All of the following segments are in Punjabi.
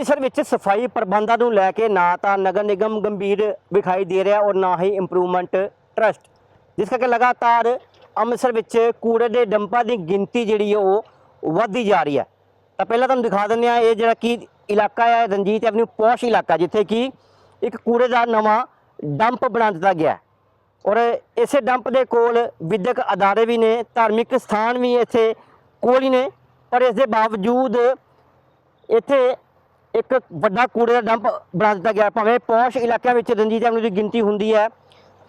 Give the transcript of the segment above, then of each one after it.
ਅੰਮ੍ਰਿਤਸਰ ਵਿੱਚ ਸਫ਼ਾਈ ਪ੍ਰਬੰਧਾਂ ਨੂੰ ਲੈ ਕੇ ਨਾ ਤਾਂ ਨਗਰ ਨਿਗਮ ਗੰਭੀਰ ਵਿਖਾਈ ਦੇ ਰਿਹਾ ਔਰ ਨਾ ਹੀ ਇੰਪਰੂਵਮੈਂਟ ਟਰਸਟ ਜਿਸ ਕਰਕੇ ਲਗਾਤਾਰ ਅੰਮ੍ਰਿਤਸਰ ਵਿੱਚ ਕੂੜੇ ਦੇ ਡੰਪਾਂ ਦੀ ਗਿਣਤੀ ਜਿਹੜੀ ਹੈ ਉਹ ਵੱਧਦੀ ਜਾ ਰਹੀ ਹੈ। ਤਾਂ ਪਹਿਲਾਂ ਤੁਹਾਨੂੰ ਦਿਖਾ ਦਿੰਦੇ ਆ ਇਹ ਜਿਹੜਾ ਕਿ ਇਲਾਕਾ ਹੈ, ਰਣਜੀਤ ਐਵਨਿਊ ਪੌਸ਼ ਇਲਾਕਾ, ਜਿੱਥੇ ਕਿ ਇੱਕ ਕੂੜੇ ਦਾ ਨਵਾਂ ਡੰਪ ਬਣਾ ਦਿੱਤਾ ਗਿਆ ਔਰ ਇਸੇ ਡੰਪ ਦੇ ਕੋਲ ਵਿਦਿਅਕ ਅਦਾਰੇ ਵੀ ਨੇ, ਧਾਰਮਿਕ ਸਥਾਨ ਵੀ ਇੱਥੇ ਕੋਲ ਹੀ ਨੇ, ਪਰ ਇਸ ਦੇ ਬਾਵਜੂਦ ਇੱਥੇ ਇੱਕ ਵੱਡਾ ਕੂੜੇ ਦਾ ਡੰਪ ਬਣਾ ਦਿੱਤਾ ਗਿਆ। ਭਾਵੇਂ ਪੌਸ਼ ਇਲਾਕਿਆਂ ਵਿੱਚ ਰਣਜੀਤ ਐਵਨਿਊ ਦੀ ਗਿਣਤੀ ਹੁੰਦੀ ਹੈ,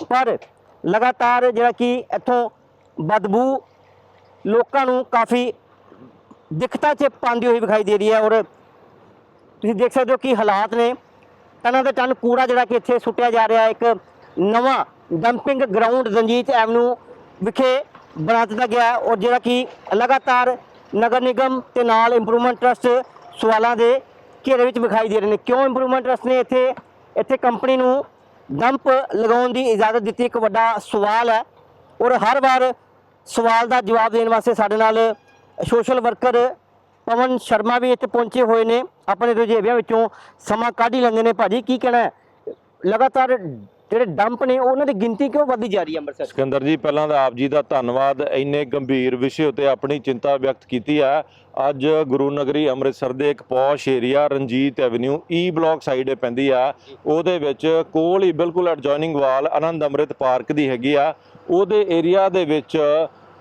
ਪਰ ਲਗਾਤਾਰ ਜਿਹੜਾ ਕਿ ਇੱਥੋਂ ਬਦਬੂ ਲੋਕਾਂ ਨੂੰ ਕਾਫੀ ਦਿੱਕਤਾਂ 'ਚ ਪਾਉਂਦੀ ਹੋਈ ਵਿਖਾਈ ਦੇ ਰਹੀ ਹੈ ਔਰ ਤੁਸੀਂ ਦੇਖ ਸਕਦੇ ਹੋ ਕਿ ਹਾਲਾਤ ਨੇ ਟਨਾਂ ਦੇ ਟਨ ਕੂੜਾ ਜਿਹੜਾ ਕਿ ਇੱਥੇ ਸੁੱਟਿਆ ਜਾ ਰਿਹਾ ਹੈ। ਇੱਕ ਨਵਾਂ ਡੰਪਿੰਗ ਗਰਾਊਂਡ ਰਣਜੀਤ ਐਵਨਿਊ ਵਿਖੇ ਬਣਾ ਦਿੱਤਾ ਗਿਆ ਔਰ ਜਿਹੜਾ ਕਿ ਲਗਾਤਾਰ ਨਗਰ ਨਿਗਮ ਤੇ ਨਾਲ ਇੰਪਰੂਵਮੈਂਟ ਟਰਸਟ ਸਵਾਲਾਂ ਦੇ ਘੇਰੇ ਵਿੱਚ ਵਿਖਾਈ ਦੇ ਰਹੇ ਨੇ। ਕਿਉਂ ਇੰਪਰੂਵਮੈਂਟ ਟਰਸਟ ਨੇ ਇੱਥੇ? ਇੱਥੇ ਕੰਪਨੀ ਨੂੰ ਡੰਪ ਲਗਾਉਣ ਦੀ ਇਜਾਜ਼ਤ ਦਿੱਤੀ। ਇੱਕ ਵੱਡਾ ਸਵਾਲ ਹੈ ਔਰ ਹਰ ਵਾਰ ਸਵਾਲ ਦਾ ਜਵਾਬ ਦੇਣ ਵਾਸਤੇ ਸਾਡੇ ਨਾਲ ਸੋਸ਼ਲ ਵਰਕਰ ਪਵਨ ਸ਼ਰਮਾ ਵੀ ਇੱਥੇ ਪਹੁੰਚੇ ਹੋਏ ਨੇ। ਆਪਣੇ ਰੁਝੇਵਿਆਂ ਵਿੱਚੋਂ ਸਮਾਂ ਕੱਢ ਹੀ ਲੈਂਦੇ ਨੇ ਭਾਜੀ। ਕੀ ਕਹਿਣਾ ਲਗਾਤਾਰ ਜਿਹੜੇ ਡੰਪ ਨੇ, ਉਹਨਾਂ ਦੀ ਗਿਣਤੀ ਕਿਉਂ ਵੱਧਦੀ ਜਾ ਰਹੀ ਹੈ ਅੰਮ੍ਰਿਤਸਰ ਸਿਕੰਦਰ ਜੀ, ਪਹਿਲਾਂ ਤਾਂ ਆਪ ਜੀ ਦਾ ਧੰਨਵਾਦ। ਇੰਨੇ ਗੰਭੀਰ ਵਿਸ਼ੇ ਉਤੇ ਆਪਣੀ ਚਿੰਤਾ ਵਿਅਕਤ ਕੀਤੀ ਹੈ। ਅੱਜ ਗੁਰੂ ਨਗਰੀ ਅੰਮ੍ਰਿਤਸਰ ਦੇ ਇੱਕ posh area, Ranjit avenue E block side ਪੈਂਦੀ ਆ। ਉਹਦੇ ਵਿੱਚ ਕੋਲ ਹੀ ਬਿਲਕੁਲ ਐਡਜੋਇਨਿੰਗ ਵਾਲ ਆਨੰਦ ਅੰਮ੍ਰਿਤ ਪਾਰਕ ਦੀ ਹੈਗੀ ਆ। ਉਹਦੇ ਏਰੀਆ ਦੇ ਵਿੱਚ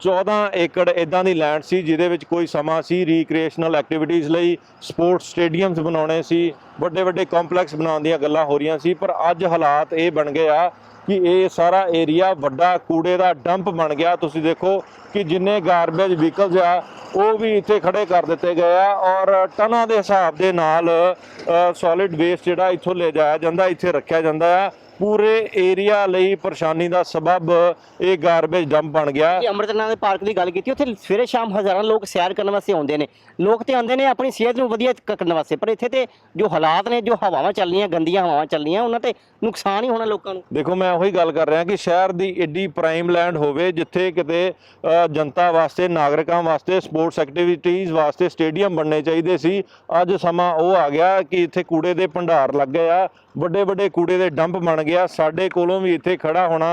14 ਏਕੜ ਇਦਾਂ ਦੀ ਲੈਂਡ ਸੀ ਜਿਹਦੇ ਵਿੱਚ ਕੋਈ ਸਮਾਂ ਸੀ ਰੀਕ੍ਰੀਏਸ਼ਨਲ ਐਕਟੀਵਿਟੀਜ਼ ਲਈ ਸਪੋਰਟਸ ਸਟੇਡੀਅਮਸ ਬਣਾਉਣੇ ਸੀ, ਵੱਡੇ ਵੱਡੇ ਕੰਪਲੈਕਸ ਬਣਾਉਣ ਦੀਆਂ ਗੱਲਾਂ ਹੋ ਰਹੀਆਂ ਸੀ, ਪਰ ਅੱਜ ਹਾਲਾਤ ਇਹ ਬਣ ਗਏ ਆ ਕਿ ਇਹ ਸਾਰਾ ਏਰੀਆ ਵੱਡਾ ਕੂੜੇ ਦਾ ਡੰਪ ਬਣ ਗਿਆ। ਤੁਸੀਂ ਦੇਖੋ ਕਿ ਜਿੰਨੇ ਗਾਰਬੇਜ ਵਹੀਕਲਸ ਆ, ਉਹ ਵੀ ਇੱਥੇ ਖੜੇ ਕਰ ਦਿੱਤੇ ਗਏ ਆ ਔਰ ਟਨਾਂ ਦੇ ਹਿਸਾਬ ਦੇ ਨਾਲ ਸੋਲਿਡ ਵੇਸਟ ਜਿਹੜਾ ਇੱਥੋਂ ਲੈ ਜਾਇਆ ਜਾਂਦਾ, ਇੱਥੇ ਰੱਖਿਆ ਜਾਂਦਾ ਆ। ਪੂਰੇ ਏਰੀਆ ਲਈ ਪਰੇਸ਼ਾਨੀ ਦਾ ਸਬਬ ਇਹ ਗਾਰਬੇਜ ਡੰਪ ਬਣ ਗਿਆ। ਕਿ ਅੰਮ੍ਰਿਤਨਾਥ ਦੇ ਪਾਰਕ ਦੀ ਗੱਲ ਕੀਤੀ ਉੱਥੇ ਸਵੇਰੇ ਸ਼ਾਮ ਹਜ਼ਾਰਾਂ ਲੋਕ ਸੈਰ ਕਰਨ ਵਾਸਤੇ ਆਉਂਦੇ ਨੇ। ਲੋਕ ਤੇ ਆਉਂਦੇ ਨੇ ਆਪਣੀ ਸਿਹਤ ਨੂੰ ਵਧੀਆ ਕਰਨ ਵਾਸਤੇ ਪਰ ਇੱਥੇ ਤੇ ਜੋ ਹਾਲਾਤ ਨੇ ਜੋ ਹਵਾਵਾਂ ਚੱਲਣੀਆਂ ਗੰਦੀਆਂ ਹਵਾਵਾਂ ਚੱਲਣੀਆਂ ਉਹਨਾਂ ਤੇ ਨੁਕਸਾਨ ਹੀ ਹੋਣਾ ਲੋਕਾਂ ਨੂੰ। ਦੇਖੋ ਮੈਂ ਉਹੀ ਗੱਲ ਕਰ ਰਿਹਾ ਕਿ ਸ਼ਹਿਰ ਦੀ ਏਡੀ ਪ੍ਰਾਈਮ ਲੈਂਡ ਹੋਵੇ ਜਿੱਥੇ ਕਿਤੇ ਜਨਤਾ ਵਾਸਤੇ ਨਾਗਰਿਕਾਂ ਵਾਸਤੇ ਸਪੋਰਟਸ ਐਕਟੀਵਿਟੀਜ਼ ਵਾਸਤੇ ਸਟੇਡੀਅਮ ਬਣਨੇ ਚਾਹੀਦੇ ਸੀ। ਅੱਜ ਸਮਾਂ ਉਹ ਆ ਗਿਆ ਕਿ ਇੱਥੇ ਕੂੜੇ ਦੇ ਭੰਡਾਰ ਲੱਗੇ ਆ ਵੱਡੇ ਵੱਡੇ ਕੂੜੇ ਦੇ ਡੰਪ ਬਣ ਗਿਆ ਸਾਡੇ ਕੋਲੋਂ ਵੀ ਇੱਥੇ ਖੜਾ ਹੋਣਾ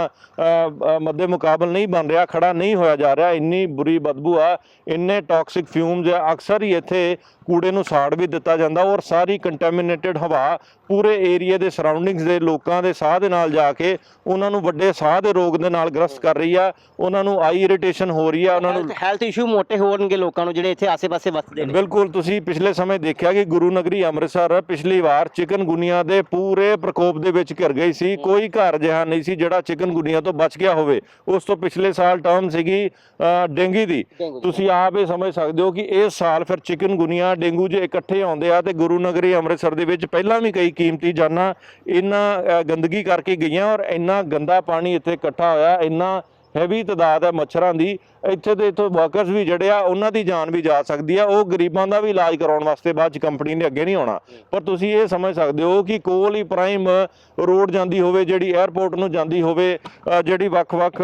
ਮੱਦੇ ਮੁਕਾਬਲ ਨਹੀਂ ਬਣ ਰਿਹਾ ਖੜਾ ਨਹੀਂ ਹੋਇਆ ਜਾ ਰਿਹਾ ਇੰਨੀ ਬੁਰੀ ਬਦਬੂ ਆ ਇੰਨੇ ਟਾਕਸਿਕ ਫਿਊਮਸ ਆ ਅਕਸਰ ਹੀ ਇੱਥੇ ਕੂੜੇ ਨੂੰ ਸਾੜ ਵੀ ਦਿੱਤਾ ਜਾਂਦਾ ਔਰ ਸਾਰੀ ਕੰਟੈਮੀਨੇਟਿਡ ਹਵਾ ਪੂਰੇ ਏਰੀਆ ਦੇ ਸਰਾਊਂਡਿੰਗਸ ਦੇ ਲੋਕਾਂ ਦੇ ਸਾਹ ਦੇ ਨਾਲ ਜਾ ਕੇ ਉਹਨਾਂ ਨੂੰ ਵੱਡੇ ਸਾਹ ਦੇ ਰੋਗ ਦੇ ਨਾਲ ਗ੍ਰਸਤ ਕਰ ਰਹੀ ਆ ਉਹਨਾਂ ਨੂੰ ਆਈ ਇਰੀਟੇਸ਼ਨ ਹੋ ਰਹੀ ਆ ਉਹਨਾਂ ਨੂੰ ਹੈਲਥ ਇਸ਼ੂ ਮੋਟੇ ਹੋਣਗੇ ਲੋਕਾਂ ਨੂੰ ਜਿਹੜੇ ਇੱਥੇ ਆਸੇ-ਪਾਸੇ ਵਸਦੇ ਨੇ। ਬਿਲਕੁਲ ਤੁਸੀਂ ਪਿਛਲੇ ਸਮੇਂ ਦੇਖਿਆ ਕਿ ਗੁਰੂ ਨਗਰੀ ਅੰਮ੍ਰਿਤਸਰ ਪਿਛਲੀ ਵਾਰ ਚਿਕਨਗੁਨੀਆ ਦੇ ਪੂਰੇ ਪ੍ਰਕੋਪ ਦੇ ਵਿੱਚ ਘਿਰ ਗਈ ਸੀ ਕੋਈ ਘਰ ਜਿਹਾ ਨਹੀਂ ਸੀ ਜਿਹੜਾ ਚਿਕਨਗੁਨੀਆ ਤੋਂ ਬਚ ਗਿਆ ਹੋਵੇ ਉਸ ਤੋਂ ਪਿਛਲੇ ਸਾਲ ਟਰਮ ਸੀਗੀ ਡੇਂਗੀ ਦੀ। ਤੁਸੀਂ ਆਪ ਇਹ ਸਮਝ ਸਕਦੇ ਹੋ ਕਿ ਇਸ ਸਾਲ ਫਿਰ ਚਿਕਨਗੁਨੀਆ ਡੇਂਗੂ ਜੇ ਇਕੱਠੇ ਆਉਂਦੇ ਆ ਤੇ ਗੁਰੂ ਨਗਰੀ ਅੰਮ੍ਰਿਤਸਰ ਦੇ ਵਿੱਚ ਪਹਿਲਾਂ ਵੀ ਕਈ ਕੀਮਤੀ ਜਾਨਾਂ ਇਹਨਾਂ ਅ, ਗੰਦਗੀ ਕਰਕੇ ਗਈਆਂ ਔਰ ਇੰਨਾ ਗੰਦਾ ਪਾਣੀ ਇੱਥੇ ਇਕੱਠਾ ਹੋਇਆ ਇੰਨਾ ਹੈਵੀ ਤਦਾਦ ਹੈ ਮੱਛਰਾਂ ਦੀ, ਇੱਥੇ ਦੇ ਇੱਥੋਂ ਵਰਕਰਸ ਵੀ ਜਿਹੜੇ ਆ, ਉਹਨਾਂ ਦੀ ਜਾਨ ਵੀ ਜਾ ਸਕਦੀ ਆ, ਉਹ ਗਰੀਬਾਂ ਦਾ ਵੀ ਇਲਾਜ ਕਰਾਉਣ ਵਾਸਤੇ ਬਾਅਦ ਚ ਕੰਪਨੀ ਨੇ ਅੱਗੇ ਨਹੀਂ ਆਉਣਾ। ਪਰ ਤੁਸੀਂ ਇਹ ਸਮਝ ਸਕਦੇ ਹੋ ਕਿ ਕੋਲ ਹੀ ਪ੍ਰਾਈਮ ਰੋਡ ਜਾਂਦੀ ਹੋਵੇ, ਜਿਹੜੀ 에ਅਰਪੋਰਟ ਨੂੰ ਜਾਂਦੀ ਹੋਵੇ ਜਿਹੜੀ ਵੱਖ-ਵੱਖ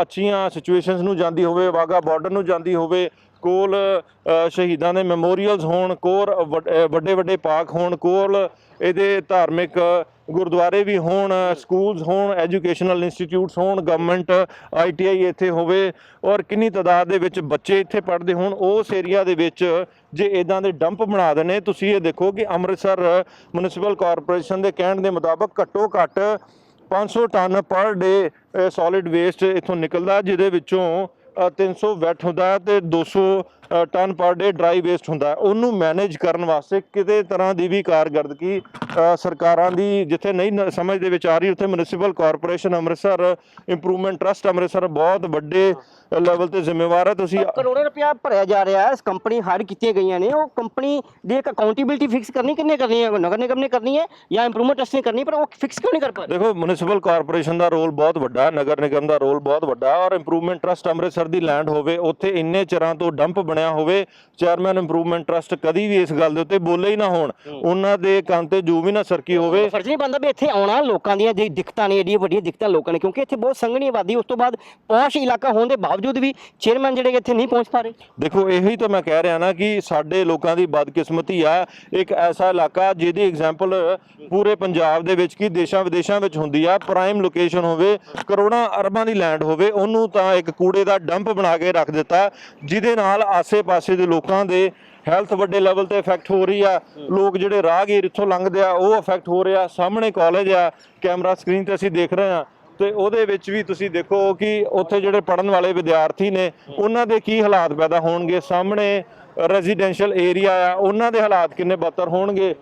ਅੱਛੀਆਂ ਸਿਚੁਏਸ਼ਨਸ ਨੂੰ ਜਾਂਦੀ ਹੋਵੇ ਵਾਗਾ ਬਾਰਡਰ ਨੂੰ ਜਾਂਦੀ ਹੋਵੇ ਕੋਲ ਸ਼ਹੀਦਾਂ ਦੇ ਮੈਮੋਰੀਅਲਸ ਹੋਣ ਕੋਲ ਵੱਡੇ ਵੱਡੇ ਪਾਰਕ ਹੋਣ, ਕੋਲ ਇਹਦੇ ਧਾਰਮਿਕ ਗੁਰਦੁਆਰੇ ਵੀ ਹੋਣ ਸਕੂਲਸ ਹੋਣ ਐਜੂਕੇਸ਼ਨਲ ਇੰਸਟੀਚਿਊਟਸ ਹੋਣ ਗਵਰਨਮੈਂਟ ਆਈਟੀਆਈ ਇੱਥੇ ਹੋਵੇ ਔਰ ਕਿੰਨੀ ਤਾਦਾਦ ਦੇ ਵਿੱਚ ਬੱਚੇ ਇੱਥੇ ਪੜ੍ਹਦੇ ਹੋਣ, ਉਸ ਏਰੀਆ ਦੇ ਵਿੱਚ ਜੇ ਇਦਾਂ ਦੇ ਡੰਪ ਬਣਾ ਦੇਣੇ, ਤੁਸੀਂ ਇਹ ਦੇਖੋ ਕਿ ਅੰਮ੍ਰਿਤਸਰ ਮਿਊਨਿਸਪਲ ਕਾਰਪੋਰੇਸ਼ਨ ਦੇ ਕਹਿਣ ਦੇ ਮੁਤਾਬਕ ਘੱਟੋ ਘੱਟ 500 ਟਨ ਪਰ ਡੇ ਸੋਲਿਡ ਵੇਸਟ ਇਥੋਂ ਨਿਕਲਦਾ, ਜਿਹਦੇ ਵਿੱਚੋਂ 300 ਵੈਟ ਹੁੰਦਾ ਹੈ ਤੇ 200 ਅ, ਟਨ ਪਰ ਡੇ ਡਰਾਈ ਵੇਸਟ ਹੁੰਦਾ। ਉਹਨੂੰ ਮੈਨੇਜ ਕਰਨ ਵਾਸਤੇ ਕਿਤੇ ਤਰ੍ਹਾਂ ਦੀ ਵੀ ਕਾਰਗਰਦਗੀ ਸਰਕਾਰਾਂ ਦੀ ਜਿੱਥੇ ਨਹੀਂ ਸਮਝ ਦੇ ਵਿੱਚ ਆ ਰਹੀ ਉੱਥੇ municipal corporation Amritsar improvement trust Amritsar ਬਹੁਤ ਵੱਡੇ ਲੈਵਲ ਤੇ ਜ਼ਿੰਮੇਵਾਰ ਹੈ। ਤੁਸੀਂ ਕਰੋੜਾਂ ਰੁਪਇਆ ਭਰਿਆ ਜਾ ਰਿਹਾ ਹੈ। ਇਸ ਕੰਪਨੀ ਹਾਇਰ ਕੀਤੀਆਂ ਗਈਆਂ ਨੇ। ਉਹ ਕੰਪਨੀ ਦੀ ਇੱਕ ਅਕਾਊਂਟੇਬਿਲਟੀ ਫਿਕਸ ਕਰਨੀ ਕਿੰਨੇ ਕਰਨੀ ਹੈ? ਨਗਰ ਨਿਗਮ ਨੇ ਕਰਨੀ ਹੈ ਜਾਂ ਇੰਪਰੂਵਮੈਂਟ ਟਰਸਟ ਨੇ ਕਰਨੀ ਪਰ ਉਹ ਫਿਕਸ ਕਿਉਂ ਨਹੀਂ ਕਰ ਪਾ ਰਹੇ ਦੇਖੋ ਮਿਊਨਿਸਪਲ ਕਾਰਪੋਰੇਸ਼ਨ ਦਾ ਰੋਲ ਬਹੁਤ ਵੱਡਾ ਹੈ। ਨਗਰ ਨਿਗਮ ਦਾ ਰੋਲ ਬਹੁਤ ਵੱਡਾ ਔਰ ਇੰਪਰੂਵਮੈਂਟ ਟਰਸਟ ਅੰਮ੍ਰਿਤਸਰ ਅੰਮ੍ਰਿਤਸਰ ਦੀ ਲੈਂਡ ਹੋਵੇ ਉੱਥੇ ਇੰਨੇ ਚਿਰਾਂ ਤੋਂ ਡੰਪ ਬਣਿਆ ਹੋਵੇ ਚੇਅਰਮੈਨ ਇੰਪਰੂਵਮੈਂਟ ਟਰਸਟ ਕਦੀ ਵੀ ਇਸ ਗੱਲ ਦੇ ਉੱਤੇ ਬੋਲੇ ਹੀ ਨਾ ਹੋਣ। ਉਹਨਾਂ ਦੇ ਕੰਨ ਤੇ ਜੂ ਵੀ ਨਾ ਸਰਕੀ ਹੋਵੇ। ਫਰਜ਼ ਨਹੀਂ ਬੰਦਾ ਵੀ ਇੱਥੇ ਆਉਣਾ ਲੋਕਾਂ ਦੀਆਂ ਜਿਹੜੀ ਦਿੱਕਤਾਂ ਨੇ ਏਡੀਆਂ ਵੱਡੀਆਂ ਦਿੱਕਤਾਂ ਲੋਕਾਂ ਨੇ ਕਿਉਂਕਿ ਇੱਥੇ ਬਹੁਤ ਸੰਘਣੀ ਆਬਾਦੀ ਉਸ ਤੋਂ ਬਾਅਦ ਪੌਸ਼ ਇਲਾਕਾ ਹੋਣ ਦੇ ਬਾਵਜੂਦ ਵੀ ਚੇਅਰਮੈਨ ਜਿਹੜੇ ਇੱਥੇ ਨਹੀਂ ਪਹੁੰਚ ਪਾ ਰਹੇ। ਦੇਖੋ ਇਹੀ ਤਾਂ ਮੈਂ ਕਹਿ ਰਿਹਾ ਨਾ ਕਿ ਸਾਡੇ ਲੋਕਾਂ ਦੀ ਬਦਕਿਸਮਤੀ ਆ। ਇੱਕ ਐਸਾ ਇਲਾਕਾ ਜਿਹਦੀ ਐਗਜ਼ਾਮਪਲ ਪੂਰੇ ਪੰਜਾਬ ਦੇ ਵਿੱਚ ਕੀ ਦੇਸ਼ਾਂ ਵਿਦੇਸ਼ਾਂ ਵਿੱਚ ਹੁੰਦੀ ਆ। ਪ੍ਰਾਈਮ ਲੋਕੇਸ਼ਨ ਹੋਵੇ ਕਰੋੜਾਂ ਅਰਬਾਂ ਦੀ ਲੈਂਡ ਹੋਵੇ ਉਹਨੂੰ ਤਾਂ ਇੱਕ ਕੂੜੇ ਦਾ ਡੰਪ ਬਣਾ ਕੇ ਰੱਖ ਦਿੱਤਾ। ਜਿਹਦੇ ਨਾਲ ਆਸੇ-ਪਾਸੇ ਦੇ ਲੋਕਾਂ ਦੇ ਹੈਲਥ ਵੱਡੇ ਲੈਵਲ ਤੇ ਇਫੈਕਟ ਹੋ ਰਹੀ ਆ। ਲੋਕ ਜਿਹੜੇ ਰਾਹਗੀਰ ਇੱਥੋਂ ਲੰਘਦੇ ਆ ਉਹ ਇਫੈਕਟ ਹੋ ਰਿਹਾ। ਸਾਹਮਣੇ ਕਾਲਜ ਆ ਕੈਮਰਾ ਸਕਰੀਨ ਤੇ ਅਸੀਂ ਦੇਖ ਰਹੇ ਆ। ਤੇ ਉਹਦੇ ਵਿੱਚ ਵੀ ਤੁਸੀਂ ਦੇਖੋ ਕਿ ਉੱਥੇ ਜਿਹੜੇ ਪੜਨ ਵਾਲੇ ਵਿਦਿਆਰਥੀ ਨੇ ਉਹਨਾਂ ਦੇ ਕੀ ਹਾਲਾਤ ਪੈਦਾ ਹੋਣਗੇ? ਸਾਹਮਣੇ ਰੈਜ਼ੀਡੈਂਸ਼ੀਅਲ ਏਰੀਆ ਆ ਉਹਨਾਂ ਦੇ ਹਾਲਾਤ ਕਿੰਨੇ ਬਦਤਰ ਹੋਣਗੇ?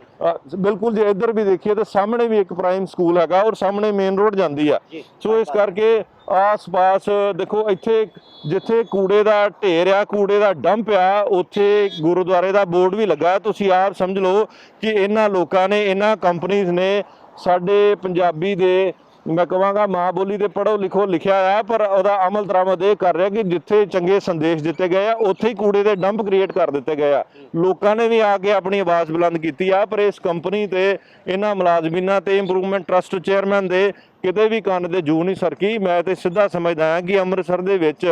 ਬਿਲਕੁਲ ਜੇ ਇੱਧਰ ਵੀ ਦੇਖੀਏ ਤਾਂ ਸਾਹਮਣੇ ਵੀ ਇੱਕ ਪ੍ਰਾਈਮ ਸਕੂਲ ਹੈਗਾ ਔਰ ਸਾਹਮਣੇ ਮੇਨ ਰੋਡ ਜਾਂਦੀ ਆ। ਸੋ ਇਸ ਕਰਕੇ ਆਸ-ਪਾਸ ਦੇਖੋ ਇੱਥੇ ਜਿੱਥੇ ਕੂੜੇ ਦਾ ਢੇਰ ਆ, ਕੂੜੇ ਦਾ ਡੰਪ ਆ, ਉੱਥੇ ਗੁਰਦੁਆਰੇ ਦਾ ਬੋਰਡ ਵੀ ਲੱਗਾ। ਤੁਸੀਂ ਆਪ ਸਮਝ ਲਓ ਕਿ ਇਹਨਾਂ ਲੋਕਾਂ ਨੇ, ਇਹਨਾਂ ਕੰਪਨੀਆਂ ਨੇ ਸਾਡੇ ਪੰਜਾਬੀ ਦੇ ਮੈਂ ਕਹਾਂਗਾ ਮਾਂ ਬੋਲੀ ਤੇ ਪੜੋ ਲਿਖੋ, ਲਿਖਿਆ ਆ, ਪਰ ਉਹਦਾ ਅਮਲ ਦਰਾਮਦ ਇਹ ਕਰ ਰਿਹਾ ਕਿ ਜਿੱਥੇ ਚੰਗੇ ਸੰਦੇਸ਼ ਦਿੱਤੇ ਗਏ ਆ, ਉੱਥੇ ਹੀ ਕੂੜੇ ਦੇ ਡੰਪ ਕ੍ਰੀਏਟ ਕਰ ਦਿੱਤੇ ਗਏ ਆ। ਲੋਕਾਂ ਨੇ ਵੀ ਆ ਕੇ ਆਪਣੀ ਆਵਾਜ਼ ਬੁਲੰਦ ਕੀਤੀ ਆ, ਪਰ ਇਸ ਕੰਪਨੀ ਤੇ, ਇਹਨਾਂ ਮੁਲਾਜ਼ਮੀਨਾਂ ਤੇ ਇੰਪਰੂਵਮੈਂਟ ਟਰਸਟ ਚੇਅਰਮੈਨ ਦੇ ਕਿਤੇ ਵੀ ਕੰਨ ਦੇ ਜੂ ਨਹੀਂ ਸਰਕੀ। ਮੈਂ ਤੇ ਸਿੱਧਾ ਸਮਝਦਾ ਹਾਂ ਕਿ ਅੰਮ੍ਰਿਤਸਰ ਦੇ ਵਿੱਚ